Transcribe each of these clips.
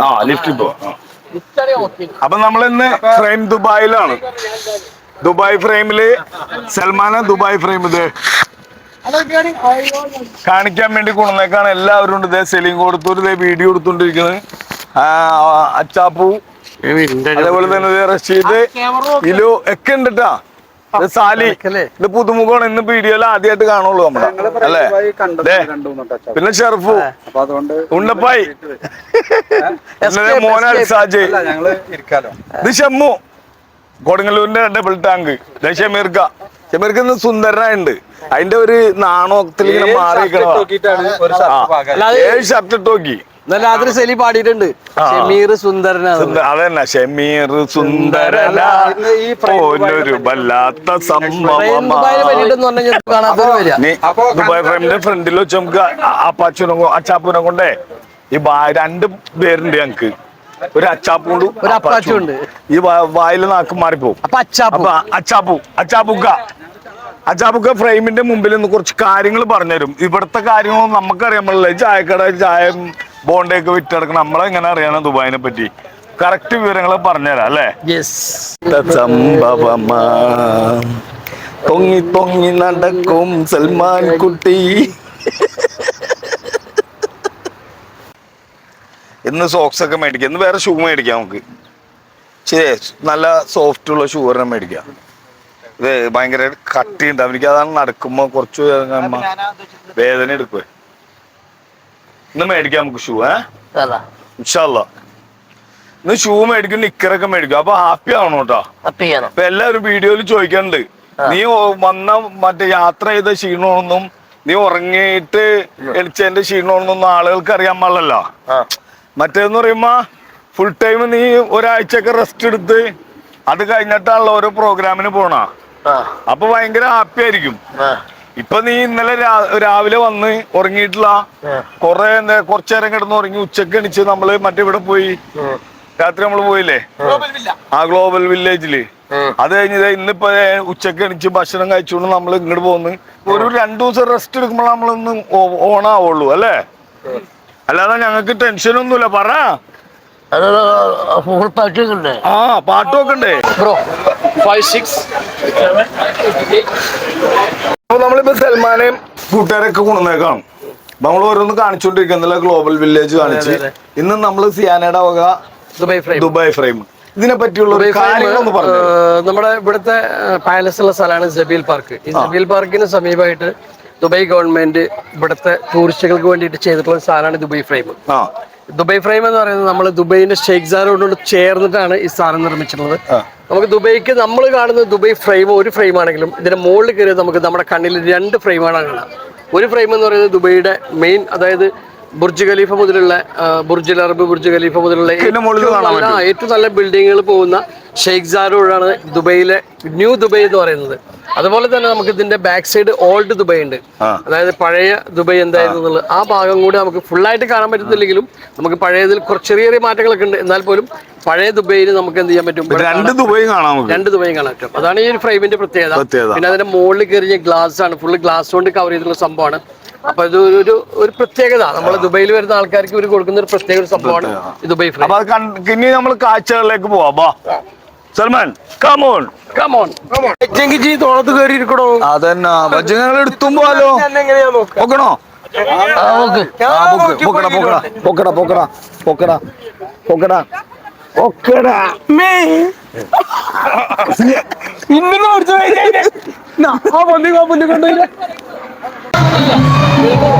ആ ലിഫ്റ്റ് പോ ആ. ലിഫ്റ്റ് ആണെങ്കിൽ ഓക്കെ. അപ്പൊ നമ്മൾ ഇന്ന് ഫ്രെയിം ദുബായിലാണ്. ദുബായ് ഫ്രെയിമിൽ സൽമാന ദുബായ് ഫ്രെയിം ഇത് കാണിക്കാൻ വേണ്ടി കൊണ്ടുവന്നേക്കാണ്. എല്ലാവരും ഉണ്ട്. ഇതേ സെലിം കൊടുത്തൊരു ഇതേ വീഡിയോ എടുത്തോണ്ടിരിക്കുന്നത് ആ, അച്ചാപ്പു. അതേപോലെ തന്നെ ദേ റഷീദ്. ഇലു ഒക്കെ ഉണ്ട് ട്ടാ. ഇത് സാലി ഇത് പുതുമുഖമാണ്. ഇന്ന് വീഡിയോയിൽ ആദ്യമായിട്ട് കാണുള്ളൂ നമ്മുടെ അല്ലേ? പിന്നെ ഷെർഫു. ഉണ്ടപ്പായി. മോന ഇരിക്കാലോ. ഇത് ഷമ്മു. കൊടുങ്ങല്ലൂരിന്റെ double tank ഷമീർക്ക. ഷമീർക്ക ഇന്ന് സുന്ദരനായുണ്ട്. അതിന്റെ ഒരു നാണോത്തിൽ ഇങ്ങനെ മാറി ഏഴ് ഷർട്ട് ഇട്ട് നോക്കി? ഇന്നലെ രാത്രി സെലി പാടിയിട്ടുണ്ട്. ഷമീർ സുന്ദരനാണ്. സുന്ദ- അതന്നെ ഷമീർ സുന്ദരന. പോലൊരു വല്ലാത്ത ഫ്രെയിമിന്റെ ഫ്രണ്ടിൽ വെച്ച് നമുക്ക് അപ്പാച്ചുനെ അച്ചാപ്പൂനെ കൊണ്ടേ ഈ രണ്ട് പേരുണ്ട് ഞങ്ങക്ക്. ഒരു അച്ചാപ്പുണ്ട് ഒരു അപ്പാച്ചും ഉണ്ട്. ഈ വായിൽ നാക്ക് മാറിപ്പോവും. അപ്പൊ അച്ചാപ്പു. അച്ചാപ്പു അച്ചാപ്പുക്ക. അച്ചാപ്പുക്ക ഫ്രെയിമിന്റെ മുമ്പിൽ നിന്ന് കുറച്ച് കാര്യങ്ങൾ പറഞ്ഞുതരും. ഇവിടുത്തെ കാര്യങ്ങളൊന്നും നമുക്കറിയാൻ പാടില്ല ചായക്കട ചായ ബോണ്ടയൊക്കെ വിറ്റെടുക്കണം നമ്മളെങ്ങനെ അറിയണം ദുബായിനെ പറ്റി? കറക്റ്റ് വിവരങ്ങൾ പറഞ്ഞുതരാം അല്ലേ? യെസ് സംഭവമാ പൊങ്ങി പൊങ്ങി നടക്കും സൽമാൻ കുട്ടി. ഇന്ന് സോക്സ് ഒക്കെ മേടിക്കാം. ഇന്ന് വേറെ ഷൂ മേടിക്കാം നമുക്ക്. ശരി നല്ല സോഫ്റ്റ് ഉള്ള ഷൂ ഒരെണ്ണം മേടിക്കാം. ഇത് ഭയങ്കര കട്ടിയുണ്ട്. എനിക്ക് അതാണ് നടക്കുമ്പോ കുറച്ച് വേദന എടുക്കുവേ. ഇന്ന് മേടിക്കാം നമുക്ക് ഷൂ ഏ. ഇൻഷാല്ല ഇന്ന് ഷൂ മേടിക്കും നിക്കറൊക്കെ മേടിക്കും. അപ്പൊ ഹാപ്പി ആവണം കേട്ടോ അപ്പൊ എല്ലാവരും വീഡിയോയിൽ ചോദിക്കണ്ട് നീ വന്ന മറ്റേ യാത്ര ചെയ്ത ക്ഷീണമൊന്നും നീ ഉറങ്ങിയിട്ട് എണിച്ചതിന്റെ ക്ഷീണമൊന്നും ആളുകൾക്ക് അറിയാൻ പാടില്ലല്ലോ. മറ്റേന്ന് പറയുമ്പോ ഫുൾ ടൈം നീ ഒരാഴ്ചയൊക്കെ റെസ്റ്റ് എടുത്ത് അത് കഴിഞ്ഞിട്ടാണല്ലോ ഓരോ പ്രോഗ്രാമിന് പോണ. അപ്പൊ ഭയങ്കര ഹാപ്പി ആയിരിക്കും. ഇപ്പൊ നീ ഇന്നലെ രാവിലെ വന്ന് ഉറങ്ങിയിട്ടില്ല കൊറേ കുറച്ചു നേരം കിടന്ന് ഉറങ്ങി ഉച്ചയ്ക്ക് എണിച്ച് നമ്മൾ മറ്റേ ഇവിടെ പോയി രാത്രി നമ്മൾ പോയില്ലേ? ആ. ഗ്ലോബൽ വില്ലേജിൽ. അത് കഴിഞ്ഞത് ദേ ഇന്നിപ്പോ ഉച്ചയ്ക്ക് എണിച്ച് ഭക്ഷണം കഴിച്ചുകൊണ്ട് നമ്മൾ ഇങ്ങോട്ട് പോകുന്നു ഒരു രണ്ടു ദിവസം റെസ്റ്റ് എടുക്കുമ്പോൾ നമ്മളൊന്ന് ഓണാവുള്ളൂ അല്ലേ? അല്ലാതെ ഞങ്ങൾക്ക് ടെൻഷനൊന്നുമില്ല പറ. ആ പാട്ടൊക്കെ ഉണ്ടേ. ബ്രോ ഫൈവ് സിക്സ് അപ്പൊ നമ്മളിപ്പോ സൽമാനെയും കൂട്ടുകാരൊക്കെ കൊണ്ടുവന്നേക്കാണ്. നമ്മൾ ഓരോന്ന് കാണിച്ചോണ്ടിരിക്കുന്നില്ല ഗ്ലോബൽ വില്ലേജ് കാണിച്ച്. ഇന്ന് നമ്മൾ സിയാനയുടെ വക ദുബായ് ഫ്രെയിം. Dubai frame. ഇതിനെ പറ്റിയുള്ള നമ്മുടെ ഇവിടുത്തെ പാലസ് ഉള്ള സ്ഥലമാണ് ജബീൽ പാർക്ക്. ഈ ജബീൽ പാർക്കിന് സമീപമായിട്ട് ദുബായ് ഗവൺമെന്റ് ഇവിടുത്തെ ടൂറിസ്റ്റുകൾക്ക് വേണ്ടിയിട്ട് ചെയ്തിട്ടുള്ള സ്ഥലമാണ് ദുബായ് ഫ്രെയിം. ആ ദുബായ് ഫ്രെയിം എന്ന് പറയുന്നത് നമ്മൾ ദുബൈന്റെ ഷെയ്ഖ് സാരോട് ചേർന്നിട്ടാണ് ഈ സാധനം നിർമ്മിച്ചിട്ടുള്ളത്. നമുക്ക് ദുബൈക്ക് നമ്മൾ കാണുന്ന ദുബൈ ഫ്രെയിം ഒരു ഫ്രെയിം ആണെങ്കിലും ഇതിന്റെ മുകളിൽ കയറിയത് നമുക്ക് നമ്മുടെ കണ്ണിൽ രണ്ട് ഫ്രെയിമാണ് കാണാം. ഒരു ഫ്രെയിം എന്ന് പറയുന്നത് ദുബൈയുടെ മെയിൻ അതായത് ബുർജ് ഖലീഫ മുതലുള്ള ബുർജ് അറബ് ബുർജ് ഖലീഫ മുതലുള്ള ഏറ്റവും നല്ല- ബിൽഡിങ്ങുകൾ പോകുന്ന ഷെയ്ഖ് സാരോടാണ് ദുബൈയിലെ ന്യൂ ദുബൈ എന്ന് പറയുന്നത്. അതുപോലെ തന്നെ നമുക്ക് ഇതിന്റെ ബാക്ക് സൈഡ് ഓൾഡ് ദുബൈ ഉണ്ട്. അതായത് പഴയ ദുബൈ എന്തായിരുന്നു എന്നുള്ളത്. ആ ഭാഗം കൂടി നമുക്ക് ഫുൾ ആയിട്ട് കാണാൻ പറ്റുന്നില്ലെങ്കിലും നമുക്ക് പഴയതിൽ കുറച്ച് ചെറിയ ചെറിയ മാറ്റങ്ങളൊക്കെ ഉണ്ട്. എന്നാൽ പോലും പഴയ ദുബൈയിൽ നമുക്ക് എന്ത് ചെയ്യാൻ പറ്റും? രണ്ട് ദുബൈ കാണാം രണ്ട് ദുബൈയും കാണാൻ പറ്റും. അതാണ് ഈ ഒരു ഫ്രെയിമിന്റെ പ്രത്യേകത. പിന്നെ അതിന്റെ മുകളിൽ കയറിയ ഗ്ലാസ് ആണ്. ഫുള്ള് ഗ്ലാസ് കൊണ്ട് കവർ ചെയ്തിട്ടുള്ള സംഭവമാണ്. അപ്പൊ ഇത് ഒരു- ഒരു പ്രത്യേകത. നമ്മൾ ദുബൈയിൽ വരുന്ന ആൾക്കാർക്ക് ഇവർ കൊടുക്കുന്ന ഒരു പ്രത്യേക ഒരു സംഭവമാണ് ദുബൈ അപ്പൊ കണ്ട് ഇനി നമ്മൾ കാഴ്ചകളിലേക്ക് പോവാ. സൽമാൻ കമോൺ കമോൺ ജി തോളത്ത് കയറി ഇരിക്കണോ? അതന്നെ. പൊക്കടാ പൊക്കടാ പൊക്കടാ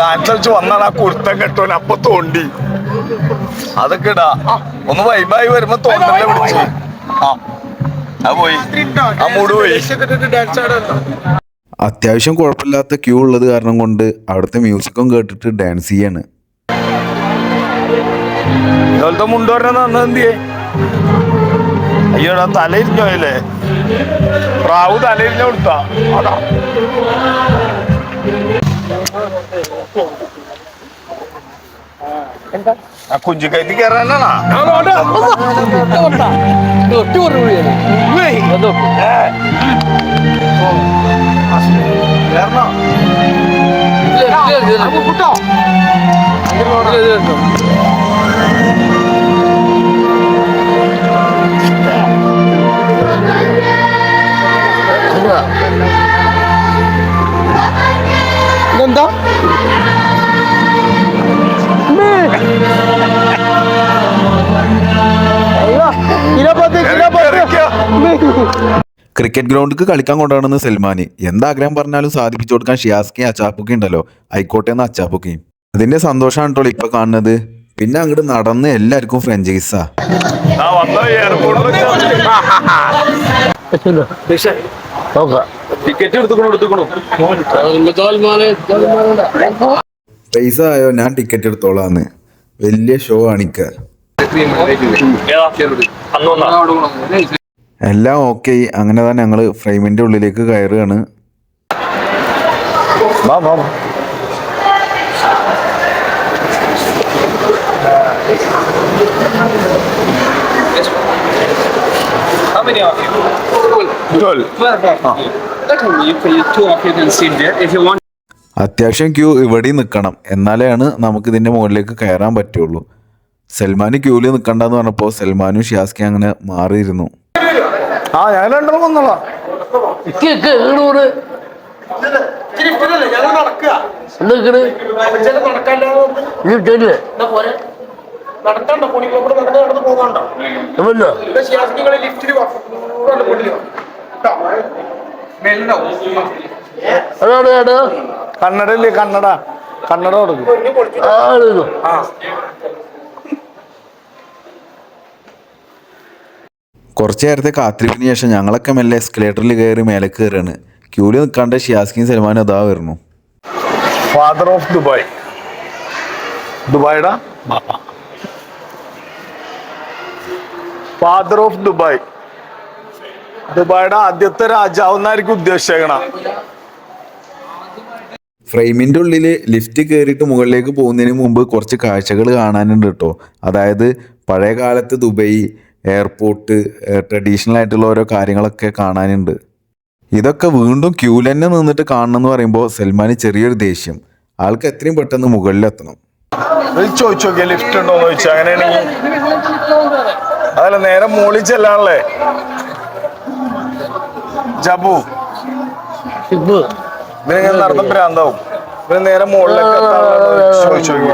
ഡാൻസ് വന്നാണ് ആ കുർത്ത കെട്ടോൻ അപ്പൊ തോണ്ടി. അതൊക്കെ ഇടാ. ഒന്ന് വൈബായി വരുമ്പോ തോന്നല്ലേ വിളിച്ച്. ആ. അത് പോയി. ആ മൂട് പോയി. അത്യാവശ്യം കുഴപ്പമില്ലാത്ത ക്യൂ ഉള്ളത് കാരണം കൊണ്ട് അവിടുത്തെ മ്യൂസിക്കും കേട്ടിട്ട് ഡാൻസ് ചെയ്യാണ്. ഇതുപോലത്തെ മുണ്ടോരനെ നന്ന എന്തിയേ? അയ്യോടാ തലയിരിഞ്ഞോയല്ലേ പ്രാവ് തലയില്ല കൊടുത്താ. അതാ. കുഞ്ചു കയറ്റി കയറാനാണോ കേറണോ? ക്രിക്കറ്റ് ഗ്രൗണ്ടിക്ക് കളിക്കാൻ കൊണ്ടാണെന്ന് സൽമാന്. എന്താഗ്രഹം പറഞ്ഞാലും സാധിപ്പിച്ചു കൊടുക്കാൻ ഷിയാസ്കയും അച്ചാപ്പൊക്കെ ഉണ്ടല്ലോ. ആയിക്കോട്ടെ എന്ന് അച്ചാപ്പൊക്കെയും. അതിന്റെ സന്തോഷമാണ് കേട്ടോ ഇപ്പൊ കാണുന്നത്. പിന്നെ അങ്ങോട്ട് നടന്ന് എല്ലാവർക്കും ഫ്രഞ്ചൈസാ പൈസ ആയോ? ഞാൻ ടിക്കറ്റ് എടുത്തോളാന്ന്. വലിയ ഷോ കാണിക്ക എല്ലാം ഓക്കെ അങ്ങനെ തന്നെ ഞങ്ങൾ ഫ്രെയിമിന്റെ ഉള്ളിലേക്ക് കയറുകയാണ് വാ വാ വാ. How many of you? Twelve. Okay, you can two of you can sit there. If you want അത്യാവശ്യം ക്യൂ ഇവിടെ നിൽക്കണം എന്നാലാണ് നമുക്ക് ഇതിന്റെ മുകളിലേക്ക് കയറാൻ പറ്റുള്ളൂ സൽമാന് ക്യൂവിൽ നിൽക്കണ്ടെന്ന് പറഞ്ഞപ്പോൾ സൽമാനും ഷിയാസ്കി അങ്ങനെ മാറിയിരുന്നു ആ ഞാൻ രണ്ടെണ്ണം വന്നോളാം ഇക്ക് കണ്ണട? കണ്ണട കൊടുക്കും? നീ കുറച്ച് നേരത്തെ കാത്തിരിപ്പിന് ശേഷം ഞങ്ങളൊക്കെ മെല്ലെ എസ്കലേറ്ററിൽ കയറി മേലെ കയറുകയാണ് ക്യൂലി നിൽക്കാണ്ട് ഷിയാസ്കിൻ സൽമാൻ അതാ വരുന്നു. ഫാദർ ഓഫ് ദുബായ് ദുബായിടാ? ഫാദർ ഓഫ് ദുബായ് ദുബായിയുടെ ആദ്യത്തെ രാജാവ് എന്നായിരിക്കും ഉദ്ദേശിച്ചേക്കണ. ഫ്രെയിമിന്റെ ഉള്ളിൽ ലിഫ്റ്റ് കയറിയിട്ട് മുകളിലേക്ക് പോകുന്നതിന് മുമ്പ് കുറച്ച് കാഴ്ചകൾ കാണാനുണ്ട് കേട്ടോ. അതായത് പഴയ കാലത്ത് ദുബൈ എയർപോർട്ട് ട്രഡീഷണൽ ആയിട്ടുള്ള ഓരോ കാര്യങ്ങളൊക്കെ കാണാനുണ്ട്. ഇതൊക്കെ വീണ്ടും ക്യൂവിൽ തന്നെ നിന്നിട്ട് കാണണം എന്ന് പറയുമ്പോൾ സൽമാന് ചെറിയൊരു ദേഷ്യം. ആൾക്ക് എത്രയും പെട്ടെന്ന് മുകളിലെത്തണം. ചോദിച്ചു നോക്കിയ ലിഫ്റ്റ് ഉണ്ടോന്ന് ചോദിച്ചു. അങ്ങനെയാണെങ്കിൽ അതല്ല നേരെ മോളിൽ ചെല്ലാണല്ലേ ജബു. ഇവനിങ്ങനെ നടന്ന ഭ്രാന്താവും. ഇവന് നേരെ മുകളിലേക്ക് ചോദിച്ചോ ചോദിച്ചു നോക്കി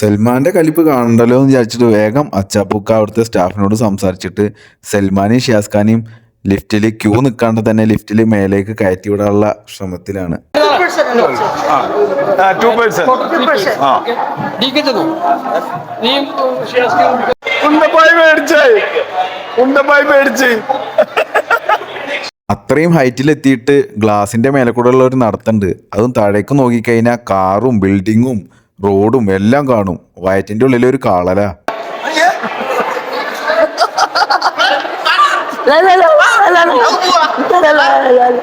സൽമാന്റെ കലിപ്പ് കാണണ്ടല്ലോ എന്ന് വിചാരിച്ചിട്ട് വേഗം അച്ചാപ്പൂക്ക അവിടുത്തെ സ്റ്റാഫിനോട് സംസാരിച്ചിട്ട് സൽമാനെയും ഷിയാസ്ഖാനെയും ലിഫ്റ്റിൽ ക്യൂ നിൽക്കാണ്ട് തന്നെ ലിഫ്റ്റിൽ മേലേക്ക് കയറ്റി വിടാനുള്ള ശ്രമത്തിലാണ് അത്രയും ഹൈറ്റിൽ ഹൈറ്റിലെത്തിയിട്ട് ഗ്ലാസിന്റെ മേലെ കൂടെ ഉള്ള ഒരു നടത്തുണ്ട്. അതും താഴേക്ക് നോക്കിക്കഴിഞ്ഞാൽ കാറും ബിൽഡിങ്ങും റോഡും എല്ലാം കാണും വയറ്റിന്റെ ഉള്ളിൽ ഒരു കാളല.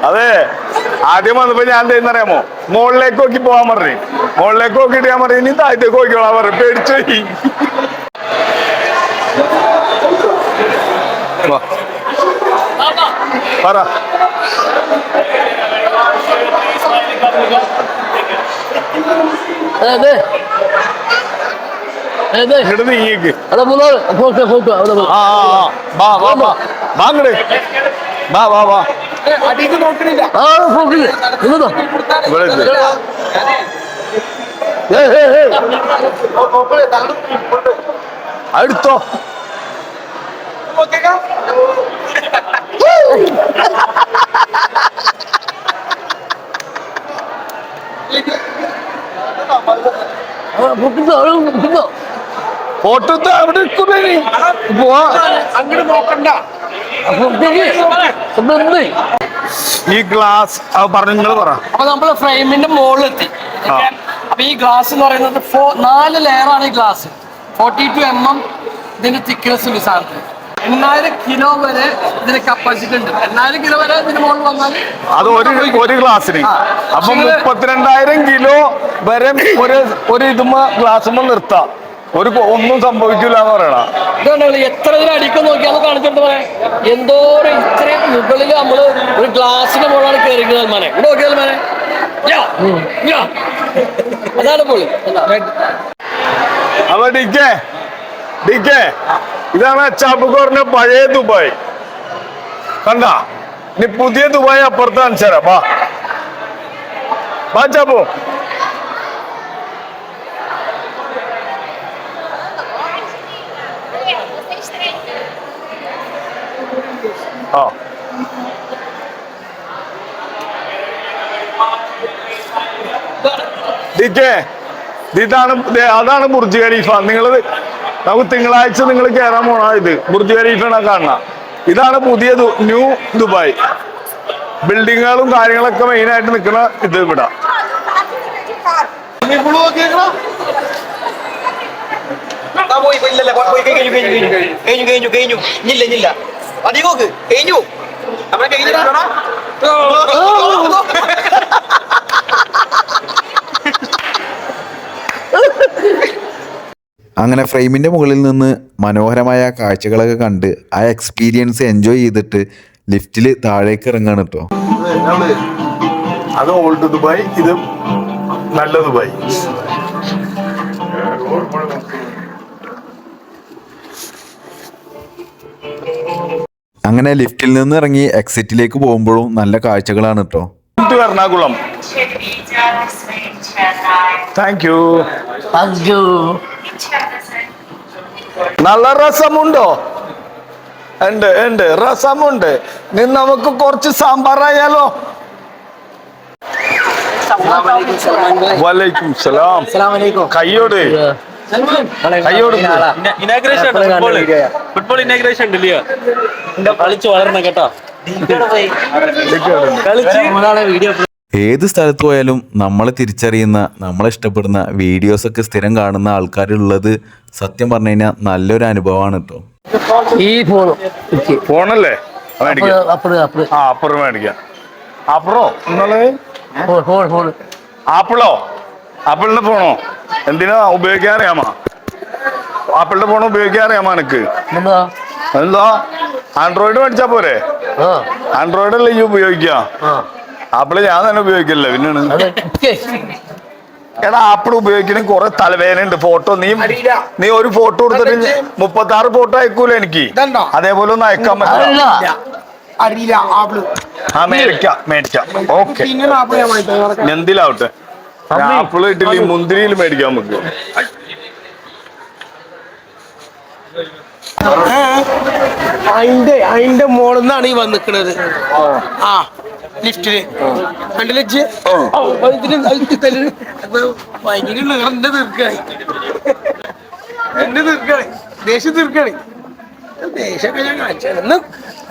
അതെ ആദ്യം വന്നപ്പോ ഞാൻ എന്താണെന്നറിയാമോ മുകളിലേക്ക് നോക്കി പോവാൻ പറഞ്ഞു മുകളിലേക്ക് നോക്കിയിട്ട് ഞാൻ പറഞ്ഞു ഇനി താഴത്തേക്ക് നോക്കിക്കോളാൻ പറഞ്ഞു പേടിച്ചു. പറ ഏ, ദേ. ഏ, ദേ. ഇങ്ങോട്ട് നീങ്ങിക്ക് അവിടെ മൂന്നാൾ. Photo, photo. അവിടെ പോ. ആ ആ ആ. വാ വാ വാ. വാ അങ്ങട് വാ വാ വാ. അടുത്തോ? ആ, പൊക്കിക്കോ, എടുത്ത് അവിടെ നിൽക്കുന്നേ അങ്ങോട്ട് നോക്കണ്ട. ഈ ഗ്ലാസ് പറഞ്ഞു നിങ്ങൾ പറ. അപ്പൊ നമ്മൾ ഫ്രെയിമിന്റെ മുകളിലെത്തി. അപ്പൊ ഈ ഗ്ലാസ് എന്ന് പറയുന്നത് നാല് ലെയർ ആണ് ഈ glass forty two M M ഇതിന്റെ തിക്നെസ് ഉണ്ട് സാധനത്തിന്. എണ്ണായിരം കിലോ വരെ ഇതിന് കപ്പാസിറ്റി ഉണ്ട്. എണ്ണായിരം കിലോ വരെ ഇതിന് മുകളിൽ വന്നാൽ അത് ഒരു ഒരു ഗ്ലാസ്സിന്. അപ്പൊ മുപ്പത്തിരണ്ടായിരം കിലോ വരെ ഒരു ഒരു ഇതുമ്മ ഗ്ലാസ്സുമ്മ നിർത്താം. ഒരു ഒന്നും സംഭവിക്കില്ല എന്ന് പറയണ എത്ര ഇതിൽ അടിക്കും നോക്കിയാൽ കാണിച്ചിട്ട് പറയാം. എന്തോ ഒരു ഇത്രയും മുകളിൽ നമ്മൾ ഒരു ഗ്ലാസിന്റെ കയറിക്കുന്നത് മനെ ഇവിടെ നോക്കിയാൽ മനെ. അതാണ് പൊളി അപ്പൊ ഡിക്കേ ഡിക്കേ ഇതാണ് ചാപ്പുകോറിന്റെ പഴയ ദുബായ്. കണ്ട? ഇനി പുതിയ ദുബായ് അപ്പുറത്ത് കാണിച്ചുതരാം. വാ. വാ ചാപ്പു. ആ. ഡിക്കേ ഇതാണ് അതാണ് ബുർജ് ഖലീഫ. നിങ്ങൾ നമുക്ക് തിങ്കളാഴ്ച നിങ്ങൾ കയറാൻ പോണ ഇത്. ബുർജ് ഖലീഫാണ് കാണുന്ന ഇതാണ് പുതിയ ന്യൂ ദുബായ്. ബിൽഡിങ്ങുകളും കാര്യങ്ങളൊക്കെ മെയിൻ ആയിട്ട് നിൽക്കുന്ന ഇത് ഇവിടെ. പോയി കഴിഞ്ഞു കഴിഞ്ഞു കഴിഞ്ഞു കഴിഞ്ഞു. കഴിഞ്ഞു കഴിഞ്ഞു ഇല്ല ഇല്ല. അധികം നോക്ക് കഴിഞ്ഞു നമ്മളെ കഴിഞ്ഞിടാ അങ്ങനെ ഫ്രെയിമിന്റെ മുകളിൽ നിന്ന് മനോഹരമായ ആ കാഴ്ചകളൊക്കെ കണ്ട് ആ എക്സ്പീരിയൻസ് എൻജോയ് ചെയ്തിട്ട് ലിഫ്റ്റിൽ താഴേക്ക് ഇറങ്ങാണ് കേട്ടോ അത് ഓൾഡ് ദുബായ് ഇത് നല്ല ദുബായ് അങ്ങനെ ലിഫ്റ്റിൽ നിന്ന് ഇറങ്ങി എക്സിറ്റിലേക്ക് പോകുമ്പോഴും നല്ല കാഴ്ചകളാണ് കേട്ടോ Ernakulam. Thank you Thank you. നല്ല രസമുണ്ടോ? ഉണ്ട് ഉണ്ട്. രസമുണ്ട്. നീ നമുക്ക് കുറച്ച് സാമ്പാറായാലോ വലൈക്കും സലാം. കയ്യോട്. ഇനാഗ്രേഷൻ ഫുട്ബോൾ ഫുട്ബോൾ ഇനാഗ്രേഷൻ ഉണ്ടല്ലോ കളിച്ചു വളരണം കേട്ടോ. വീഡിയോ ഏത് സ്ഥലത്ത് പോയാലും നമ്മളെ തിരിച്ചറിയുന്ന നമ്മളെ ഇഷ്ടപ്പെടുന്ന വീഡിയോസൊക്കെ സ്ഥിരം കാണുന്ന ആൾക്കാരുള്ളത് സത്യം പറഞ്ഞു കഴിഞ്ഞാൽ നല്ലൊരു അനുഭവമാണ് കേട്ടോ ഈ ഫോണല്ലേ? മേടിക്കാം. അപ്പുറം മേടിക്കാം. അപ്പുറോ? ആപ്പിളോ? ആപ്പിളിന്റെ ഫോണോ? എന്തിനാ ഉപയോഗിക്കാൻ അറിയാമോ? ആപ്പിളിന്റെ ഫോൺ ഉപയോഗിക്കാൻ അറിയാമോ എനിക്ക്? എന്താ എന്താ ആൻഡ്രോയിഡ് മേടിച്ചാ പോരെ? ആ. ആൻഡ്രോയിഡ് അല്ലേ ഈ ഉപയോഗിക്കുക ആപ്പിൾ ഞാൻ തന്നെ ഉപയോഗിക്കില്ല പിന്നെയാണ്. എടാ ആപ്പിൾ ഉപയോഗിക്കണ കുറെ തലവേദന ഉണ്ട് ഫോട്ടോ. നീ നീ ഒരു ഫോട്ടോ എടുത്തിട്ട് മുപ്പത്തി ആറ് ഫോട്ടോ അയക്കൂല എനിക്ക്? അതേപോലെ ഒന്ന് അയക്കാൻ പറ്റില്ല അറിയില്ല ആപ്പിൾ. ആ മേടിക്കാം മേടിക്കാം. ഓക്കെ. എന്തിലാവട്ടെ ആപ്പിൾ ഇട്ടില്ല മുന്തിരിയിൽ മേടിക്കാൻ നമുക്ക്. അതിന്റെ അതിന്റെ മോളിൽ നിന്നാണ് ഈ വന്നിക്കണത്. ആ. ലിഫ്റ്റിൽ. കണ്ടില്ല ഭയങ്കര എന്റെ തീർക്കായി എന്റെ തീർക്കാണ്. ദേഷ്യം തീർക്കാണ്. ദേഷ്യമൊക്കെ ഞാൻ കാണിച്ചാണ് ഇന്ന്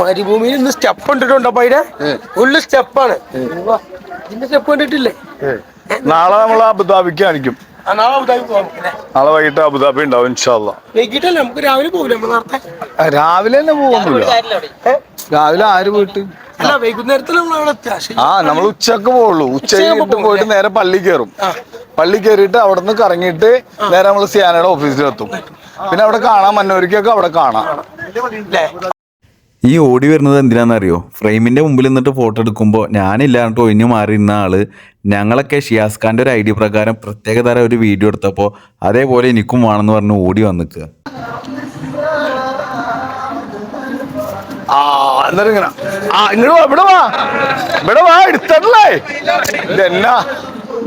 മരുഭൂമിയിൽ ഇന്ന് സ്റ്റെപ്പ് കണ്ടിട്ടുണ്ടോ അപ്പൊ അതിന്റെ ഫുള്ള് സ്റ്റെപ്പാണ്. ഇതിന്റെ സ്റ്റെപ്പ് കണ്ടിട്ടില്ലേ? നാളെ നമ്മൾ അബുദാബിക്ക് കാണിക്കും. ആ, നാളെ വൈകിട്ട് അബുദാബി ഉണ്ടാവും ഇൻഷാല്ല വൈകിട്ടല്ലേ നമുക്ക് രാവിലെ പോകില്ല രാവിലെ തന്നെ പോകുന്നില്ല രാവിലെ ആര് പോയിട്ട് അല്ല വൈകുന്നേരത്തിൽ ആ നമ്മൾ ഉച്ചയ്ക്ക് പോകുള്ളൂ ഉച്ചയ്ക്ക് കഴിഞ്ഞിട്ട് പോയിട്ട് നേരെ പള്ളി കയറും പള്ളി കയറിയിട്ട് അവിടെ നിന്ന് കറങ്ങിയിട്ട് നേരെ നമ്മൾ സിയാനയുടെ ഓഫീസിലെത്തും പിന്നെ അവിടെ കാണാം മന്നൂരിക്കൊക്കെ അവിടെ കാണാം. ഈ ഓടി വരുന്നത് എന്തിനാണെന്നറിയോ? ഫ്രെയിമിന്റെ മുമ്പിൽ നിന്നിട്ട് ഫോട്ടോ എടുക്കുമ്പോൾ ഞാനില്ലാണ്ട് ഒഴിഞ്ഞു മാറിയിരുന്ന ആൾ ഞങ്ങളൊക്കെ ഷിയാസ് ഖാന്റെ ഒരു ഐഡിയ പ്രകാരം പ്രത്യേക തരം ഒരു വീഡിയോ എടുത്തപ്പോൾ അതേപോലെ എനിക്കും വേണമെന്ന് പറഞ്ഞ് ഓടി വന്നിക്കുക ആ ഇങ്ങനെ. ആ ഇങ്ങോട്ട് ഇവിടെ വാ. ഇവിടെ വാ എടുത്തല്ലേ ഇതെന്നാ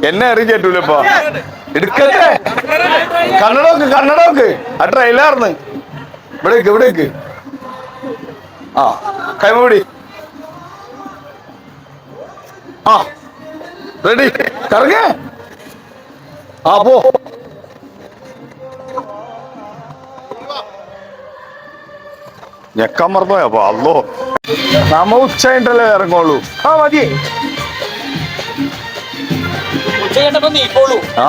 എന്നെ? എറി കേട്ടൂല ഇപ്പൊ. എടുക്കട്ടെ? കണ്ണടോക്ക് കണ്ണടോക്ക് ആ ട്രെയിലർന്ന് ഇവിടേക്ക് ഇവിടേക്ക്. ആ കൈമൂടി ആ റെഡി കറങ്ങേ. ആ പോ. ഞെക്കാൻ മറന്നുപോയോ? അപ്പൊ അല്ലോ നമ്മ ഉച്ച കഴിഞ്ഞിട്ടല്ലേ ഇറങ്ങുള്ളൂ. ആ മതി. ആ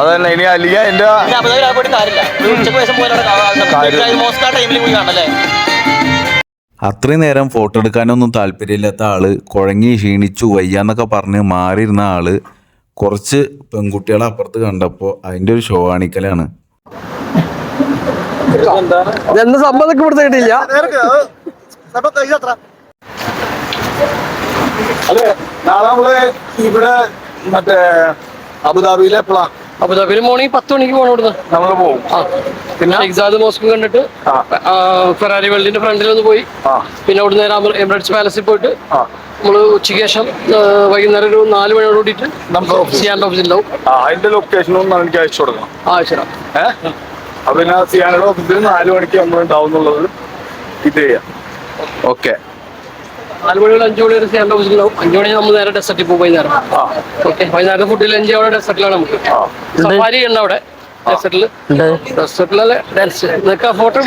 അതന്നെ. ഇനി അല്ലെങ്കിൽ എന്റെ കാര്യമില്ല. അത്രയും നേരം ഫോട്ടോ എടുക്കാനൊന്നും താല്പര്യമില്ലാത്ത ആൾ കുഴങ്ങി ക്ഷീണിച്ചു വയ്യാന്നൊക്കെ പറഞ്ഞ് മാറിയിരുന്ന ആൾ കുറച്ച് പെൺകുട്ടികളെ അപ്പുറത്ത് കണ്ടപ്പോൾ അതിന്റെ ഒരു ഷോ കാണിക്കലാണ്. കിട്ടിയില്ല. അതെ നാളെ നമ്മൾ ഇവിടെ മറ്റേ അബുദാബിയിലെ എപ്പോഴാ അബുദാബിയിൽ മോർണിംഗ് പത്ത് മണിക്ക് പോകണം ഇവിടുന്ന്. നമ്മൾ പോകും ആ. പിന്നെ എക്സാദ് മോസ്ക് കണ്ടിട്ട് ഫെറാരി വേൾഡിന്റെ ഫ്രണ്ടിൽ ഒന്ന് പോയി. പിന്നെ അവിടെ നേരെ എമിറേറ്റ്സ് പാലസിൽ പോയിട്ട് നമ്മൾ ഉച്ചയ്ക്ക് ശേഷം വൈകുന്നേരം ഒരു നാല് മണിയോട് കൂടിയിട്ട് ഉണ്ടാവും. ഓഫീസിലുണ്ടാവും അതിന്റെ ലൊക്കേഷനും എനിക്ക് അയച്ചു കൊടുക്കണം. ഏഹ് അപ്പൊ പിന്നെ സിയാനയുടെ ഓഫീസിൽ നാല് മണിക്ക് നമ്മൾ ഉണ്ടാവും എന്നുള്ളത് ഇത് ചെയ്യാം. ഓക്കെ നാല് മണി അഞ്ച് മണി വരെ സിയാന്റെ ഓഫീസിലുണ്ടാവും അഞ്ചു മണി നമ്മൾ നേരെ ഡെസർട്ടിൽ പോകും വൈകുന്നേരം ഓക്കെ വൈകുന്നേരം ഫുഡിൽ അഞ്ച് അവിടെ ഡെസർട്ടിലാണ് നമുക്ക് സഫാരി ഉണ്ട് അവിടെ ഡെസർട്ടിൽ ഡെസർട്ടിലല്ലേ ഡാൻസ് നിനക്ക് ഫോട്ടോ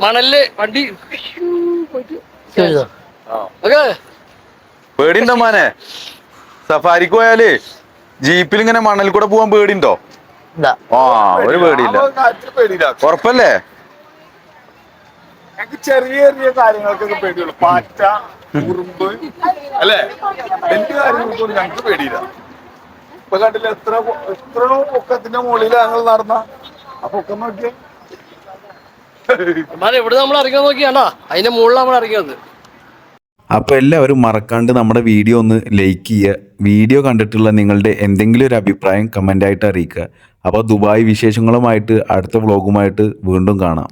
മണൽ വണ്ടി പേടിണ്ടോ മാനെ സഫാരിക്ക് പോയാൽ ജീപ്പിൽ ഇങ്ങനെ മണൽ കൂടെ പോവാൻ പേടിണ്ടോ ആ ഒരു പേടിയില്ല ഉറപ്പല്ലേ ഞങ്ങൾക്ക് ചെറിയ ചെറിയ കാര്യങ്ങൾക്കൊക്കെ പേടിയുള്ളൂ. പാറ്റ ഉറുമ്പ് അല്ലേ? വലിയ കാര്യങ്ങൾക്കൊന്നും ഞങ്ങൾക്ക് പേടിയില്ല. ഇപ്പൊ കണ്ടില്ല എത്ര എത്ര എത്രയോ പൊക്കത്തിന്റെ മുകളിൽ ഞങ്ങൾ നടന്ന. ആ പൊക്കം നോക്കിയേ. ഇവിടെ നമ്മൾ ഇറങ്ങാൻ നോക്കിയാണ്ടാ അതിന്റെ മുകളിൽ നമ്മൾ ഇറങ്ങിയത്. അപ്പോൾ എല്ലാവരും മറക്കാണ്ട് നമ്മുടെ വീഡിയോ ഒന്ന് ലൈക്ക് ചെയ്യുക. വീഡിയോ കണ്ടിട്ടുള്ള നിങ്ങളുടെ എന്തെങ്കിലും ഒരു അഭിപ്രായം കമന്റായിട്ട് അറിയിക്കുക. അപ്പോൾ ദുബായ് വിശേഷങ്ങളുമായിട്ട് അടുത്ത വ്ളോഗുമായിട്ട് വീണ്ടും കാണാം.